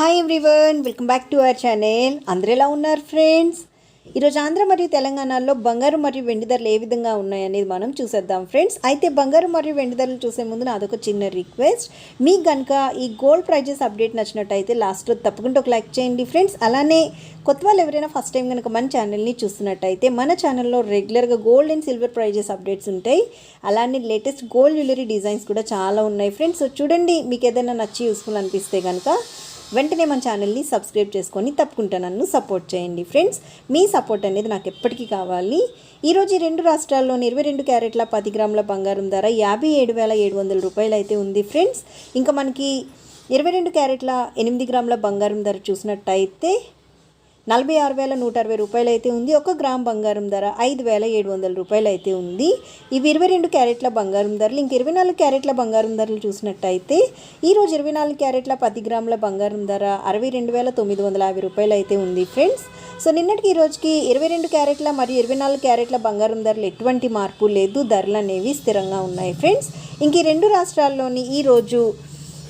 Hi everyone welcome back to our channel అందరూ ఎలా ఉన్నారు ఫ్రెండ్స్ ఈరోజు ఆంధ్ర మరియు తెలంగాణలో బంగారు మరియు వెండి ధరలు ఏ విధంగా ఉన్నాయనేది మనం చూసేద్దాం ఫ్రెండ్స్ అయితే బంగారు మరియు వెండి ధరలు చూసే ముందు నాదొక చిన్న రిక్వెస్ట్ మీకు కనుక ఈ గోల్డ్ ప్రైజెస్ అప్డేట్ నచ్చినట్టయితే లాస్ట్ తప్పకుండా ఒక లైక్ చేయండి ఫ్రెండ్స్ అలానే కొత్త వాళ్ళు ఎవరైనా ఫస్ట్ టైం కనుక మన ఛానల్ని చూస్తున్నట్టయితే మన ఛానల్లో రెగ్యులర్గా gold and silver prizes updates ఉంటాయి. అలానే లేటెస్ట్ గోల్డ్ జ్యువెలరీ డిజైన్స్ కూడా చాలా ఉన్నాయి ఫ్రెండ్స్ సో చూడండి మీకు ఏదైనా నచ్చి యూస్ఫుల్ అనిపిస్తే కనుక వెంటనే మన ఛానల్ని సబ్స్క్రైబ్ చేసుకొని తప్పకుండా నన్ను సపోర్ట్ చేయండి. ఫ్రెండ్స్ మీ సపోర్ట్ అనేది నాకు ఎప్పటికీ కావాలి. ఈరోజు ఈ రెండు రాష్ట్రాల్లోని ఇరవై రెండు క్యారెట్ల పది గ్రాముల బంగారం ధర యాభై ఏడు వేల ఏడు వందల రూపాయలు అయితే ఉంది. ఫ్రెండ్స్ ఇంకా మనకి ఇరవై రెండు క్యారెట్ల ఎనిమిది గ్రాముల బంగారం ధర చూసినట్టయితే నలభై ఆరు వేల నూట అరవై రూపాయలు అయితే ఉంది. ఒక గ్రామ్ బంగారం ధర ఐదు వేల ఏడు వందల రూపాయలు అయితే ఉంది. ఇవి ఇరవై రెండు క్యారెట్ల బంగారం ధరలు. ఇంక ఇరవై నాలుగు క్యారెట్ల బంగారం ధరలు చూసినట్టయితే ఈరోజు ఇరవై నాలుగు క్యారెట్ల పది గ్రాముల బంగారం ధర అరవై రెండు వేల తొమ్మిది వందల యాభై రూపాయలు అయితే ఉంది ఫ్రెండ్స్. సో నిన్నటికి ఈ రోజుకి ఇరవై రెండు క్యారెట్ల మరియు ఇరవై నాలుగు క్యారెట్ల బంగారం ధరలు ఎటువంటి మార్పు లేదు. ధరలు అనేవి స్థిరంగా ఉన్నాయి ఫ్రెండ్స్. ఇంక ఈ రెండు రాష్ట్రాల్లోని ఈరోజు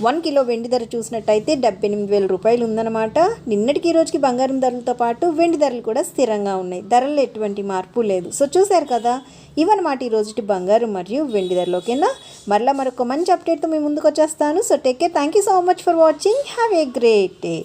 వన్ కిలో వెండి ధర చూసినట్టయితే డెబ్బై ఎనిమిది వేల రూపాయలు ఉందన్నమాట. నిన్నటికి ఈ రోజుకి బంగారం ధరలతో పాటు వెండి ధరలు కూడా స్థిరంగా ఉన్నాయి. ధరల్లో ఎటువంటి మార్పు లేదు. సో చూశారు కదా? ఇవన్నమాట ఈ రోజుటి బంగారం మరియు వెండి ధరలు ఓకేనా? మరలా మరొక మంచి అప్డేట్తో మీ ముందుకు వచ్చేస్తాను. So take care thank you so much for watching have a great day